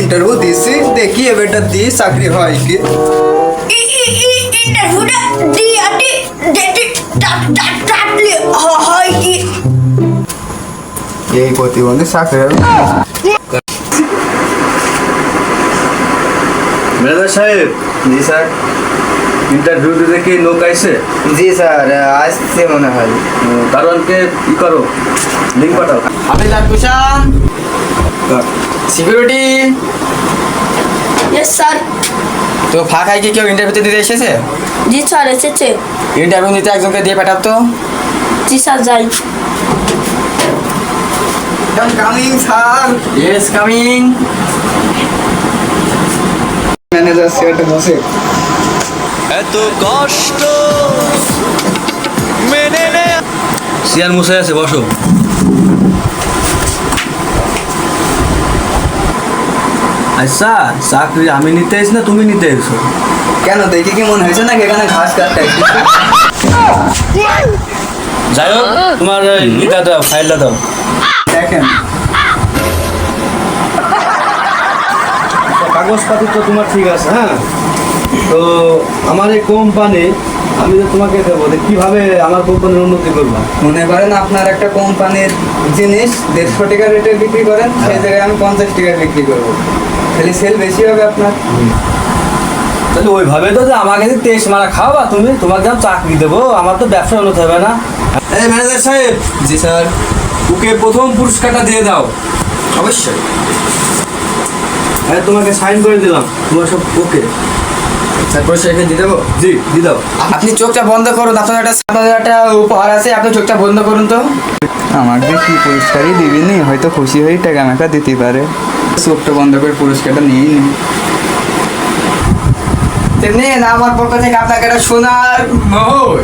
Interview দিছি দেখি এবারটা দিয়ে চাকরি হয় কি? ইন্টারভিউটা দিয়ে আটি ডেটে ডাকলে হয় কি? এই প্রতিবন্ধী চাকরি। ম্যানেজার সাহেব জি স্যার। ইন্টারভিউ দিতে কি লোক আইছে। জি স্যার আসছে মনে হয়। দারোয়ানকে ই করো লিঙ্ক পাঠাও। আমি লাটকুশান সিকিউরিটি ইয়েস স্যার তো ফাঁকায় কি কেউ ইন্টারভিউতে দিতে এসেছে? জি স্যার এসেছে। ইন্টারভিউ নিতে একজনকে দিয়ে পাঠাও তো জি স্যার যাই। Coming sir yes coming manager বসে এত কষ্ট মেনে নে সিয়ার মুসে আছে বসো। আচ্ছা চাকরি আমি নিতে এসি না তুমি নিতে এসো। কেন দেখে কি মনে হয়েছে নাকি এখানে ঘাস কাটতে? যাই হোক তোমার ইটা দাও ফাইলটা দাও। দেখেন। কাগজপাতি তো তোমার ঠিক আছে হ্যাঁ? তো আমার এই কোম্পানি আমি যে তোমাকে দেবো কীভাবে আমার কোম্পানির উন্নতি করবা? মনে করেন আপনার একটা কোম্পানির জিনিস দেড়শো টাকা রেটে বিক্রি করেন সেই জায়গায় আমি পঞ্চাশ টাকা বিক্রি করব। তাহলে সেল বেশি হবে আপনার। তাহলে ওইভাবে তো যে আমাকে তেইশ মারা খাওয়া তুমি তোমাকে আমি চাকরি দেবো আমার তো ব্যবসা উন্নতি হবে না। এই ম্যানেজার সাহেব জি স্যার। ওকে প্রথম পুরস্কারটা দিয়ে দাও। অবশ্যই। হ্যাঁ তোমাকে সাইন করে দিলাম। তোমার সব ওকে স্যার দিয়ে দেবো? জি দিয়ে দাও। আপনি চোখটা বন্ধ করুন আপনার একটা আপনাদের একটা উপহার আছে আপনি চোখটা বন্ধ করুন তো। আমাকে কি পুরস্কারই দিবিনি হয়তো খুশি হয়ে টাকা মেকা দিতে পারে। চোখটা বন্ধ করে পুরস্কারটা নিয়ে নি। তেমনি আমার পক্ষ থেকে আপনাকে একটা সোনার মোহর।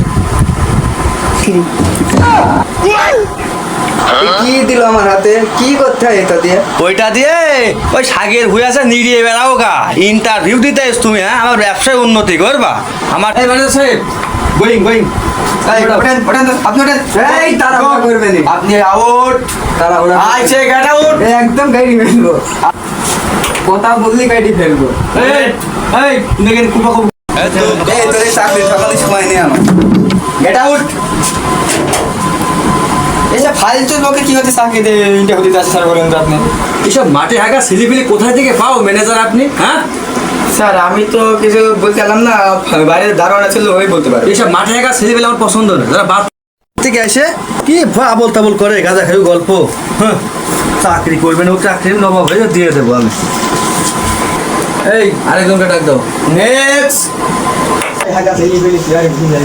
কি দিল আমার হাতে? কি করতে হয় এটা দিয়ে? ওইটা দিয়ে ওই শাকের ভুই আছে নিড়িয়ে বেড়াও গা। ইন্টারভিউ দিতে এস তুমি হ্যাঁ? আমার ব্যবসায় উন্নতি করবা। আমার এই ম্যানেজার সাহেব। গোয়িং গোয়িং আপনি আউট আইছে গেট আউট একদম গাড়ি ফেলব। কথা বললি গাড়ি ফেলব। এই এই তুমি কুপা কুপা এই তোর চাকরি সকালে সময় নেই আমার গেট আউট এসব ফালতু লোকে কি হতে চাকরি দিয়ে ইন্টারভিউ দিতে আসছে স্যার বলেন তো আপনি? এসব মাঠে হাঁকা ছেলেপিলি কোথায় থেকে পাও ম্যানেজার আপনি হ্যাঁ? স্যার আমি তো কিছু বলতে পারলাম না বাইরে দারোয়ান ছিল ওই বলতে পারবে। এইসব মাঠে হাঁকা ছেলেপিলি আমার পছন্দ না যারা বাদ থেকে এসে কি আবল তাবল করে গাঁজা খাই গল্প? হ্যাঁ চাকরি করবেন ও চাকরির নবাব হয়ে দিয়ে দেবো আমি। এই আরেকজনকে ডাক দাও। Next may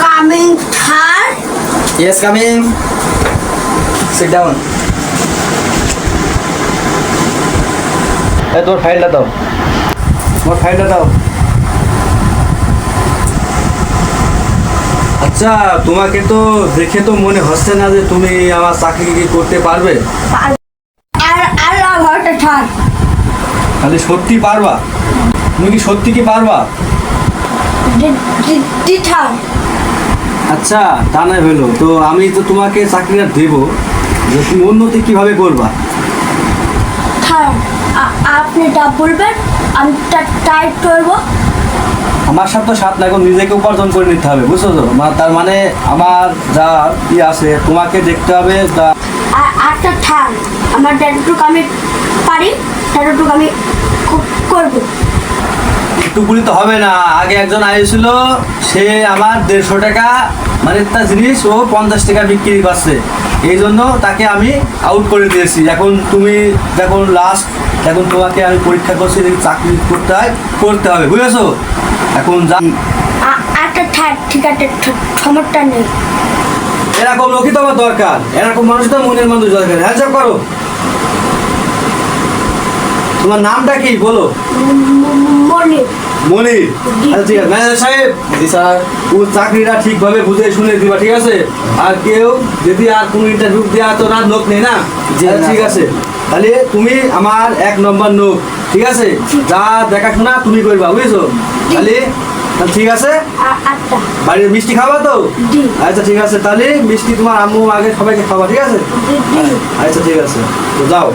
coming third yes coming sit down এই তোর ফাইলটা দাও। তোমার ফাইলটা দাও। আচ্ছা তোমাকে তো দেখে তো মনে হচ্ছে না যে তুমি আমার চাকরি কি করতে পারবে। আর আর আমারটা তাহলে সত্যি পারবা? তুমি কি সত্যি কি পারবা? আচ্ছা তা নয় হলো। তো আমি তো তোমাকে চাকরিটা দেবো। যে তুমি উন্নতি কীভাবে করবা? আপনি তা বলবেন আমি টাইপ করব। আমার সাথে সাথ না এখন নিজেকে উপার্জন করে নিতে হবে বুঝছ তো? তার মানে আমার যা ই আছে তোমাকে দেখতে হবে আর আটটা থার্ড আমার ডেটটুকু আমি পারি ডেটটুকু আমি করব। টুকুলি তো হবে না। আগে একজন আইছিল সে আমার দেড়শো টাকা মানে একটা জিনিস ও পঞ্চাশ টাকা বিক্রি করছে। এই জন্য তাকে আমি আউট করে দিয়েছি। এখন তুমি যখন লাস্ট এখন তোমাকে আমি পরীক্ষা করছি চাকরি করতে হয় করতে হবে বুঝেছ? এখন যা আ- আটটা ঠিক আছে সমস্যা নেই। এরকম লোকই তো আমার দরকার। এরকম মানুষ তো মনের মানুষ দরকার হ্যাঁ করো। তোমার নামটা কি? বলো। মনি মনি। আচ্ছা ঠিক আছে। ম্যানেজার সাহেব। জি স্যার। ও চাকরিটা ঠিকভাবে বুঝে শুনে দিবা ঠিক আছে? আর কেউ যদি আর কোনো ইন্টারভিউ দেওয়া তো না লোক নেই না? না, ঠিক আছে। তাহলে তুমি আমার এক নম্বর লোক ঠিক আছে? যা দেখাশোনা তুমি করবা বুঝেছ? তাহলে ঠিক আছে? বাড়ির মিষ্টি খাবা তো? আচ্ছা ঠিক আছে। তাহলে মিষ্টি তোমার আম্মু আগে সবাইকে খাবা ঠিক আছে? আচ্ছা ঠিক আছে। তো যাও।